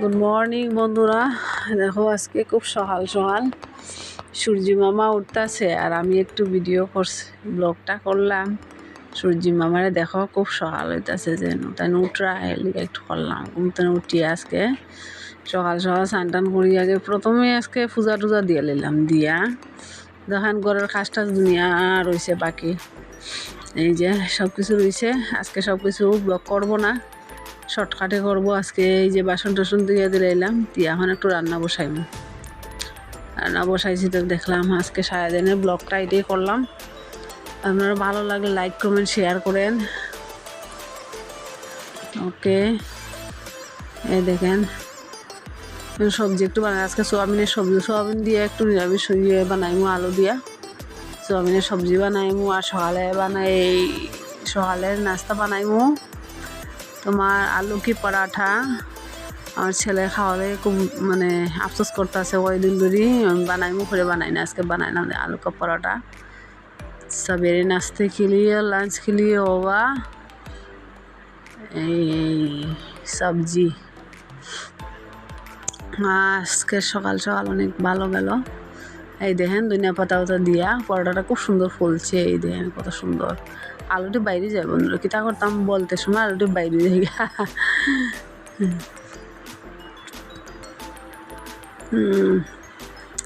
Good morning বন্ধুরা। দেখো, আজকে খুব সকাল সকাল। সূর্যি মামা উঠতেছে আর আমি একটু ভিডিও করছি ব্লগটা করলাম। সূর্যি মামারে দেখো, খুব সকাল হইতাছে যেন। তাই উঠরা এলিগে একটু করলাম। ঘুমতে উঠি আজকে। সকাল সকাল স্নান টান করি, আগে প্রথমে আজকে পূজা টুজা দিয়ে নিলাম, দিয়া। দেখেন, ঘরের কাজ টাজ দুনিয়া রয়েছে বাকি। এই যে সব কিছু রয়েছে আজকে সব কিছু ব্লগ করব না। শর্টকাটে করব, আজকে এই যে বাসন টাসন দিয়ে এলাম, দিয়ে এখন একটু রান্না বসাইম রান্না বসাইছি তো দেখলাম আজকে সারা সারাদিনের ব্লগটা এটাই করলাম। আপনারা ভালো লাগলে লাইক, কমেন্ট, শেয়ার করেন। ওকে, এই দেখেন। সবজি একটু বানাই, আজকে সোয়াবিনের সবজি, সোয়াবিন দিয়ে একটু নিরামিষ ইয়ে বানাইমু, আলু দিয়া। সোয়াবিনের সবজি বানাইমু, আর সকালে বানাই, সকালের নাস্তা বানাইমু। তোমার আলু কি পরাঠা? আমার ছেলে খাওয়াবে খুব মানে আফসোস করতেছে ওই দিন ধরি বানাই মুখে বানাই না, আজকে বানাইলাম আলু কাপ পরাটা সবেরে নাস্তে খেলিয়ে লাঞ্চ খেলিয়ে ও হোগা এই, সবজি। আজকে সকাল সকাল অনেক ভালো গেল। এই দেখেন দুনিয়া পাতা পাতা দিয়া পরোটাটা খুব সুন্দর ফুলছে, এই দেখেন কত সুন্দর। আলুটি বাইরে যায় বন্ধুরা কিতা করতাম বলতে সময় আলুটি বাইরে যাই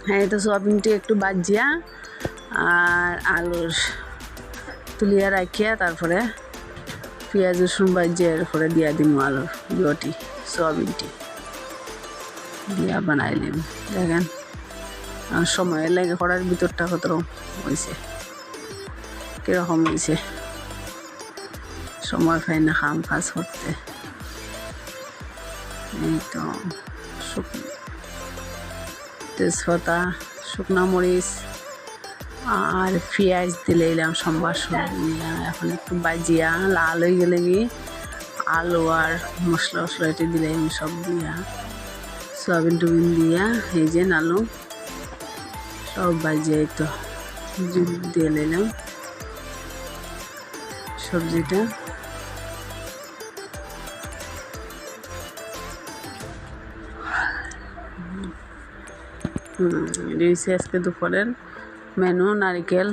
হ্যাঁ তো সোয়াবিনটি একটু বাজিয়া আর আলুর তুলিয়া রাখিয়া তারপরে পেঁয়াজ, রসুন বাজিয়ে এরপরে দিয়া দিম আলুর ইয়টি সোয়াবিনটি দিয়া বানাইলিম দেখেন। সময় লাগে করার ভিতরটা কত হয়েছে? কীরকম হয়েছে? সময় পাই না খাম কাজ করতে। এই তো তেজপাতা, শুকনো মরিচ, আর পেঁয়াজ দিলে এলাম সোমবার এখন একটু বাজিয়া লাল হয়ে গেলে কি আলু আর মশলা মশলা এটি দিলে সব দিয়া। সয়াবিন টুবিন দিয়া এই যে আলু সব বাজিয়াই তো। দিয়ে নিলাম। সবজিটা। রয়েছে আজকে দুপুরের মেনু, নারিকেল,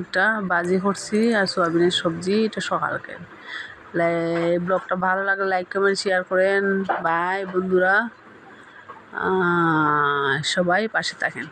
একটা বাজি করছি আর সোয়াবিনের সবজি, এটা সকালকে। ব্লগটা ভালো লাগলে লাইক, কমেন্ট, শেয়ার করেন। বাই, বন্ধুরা। সবাই পাশে থাকেন।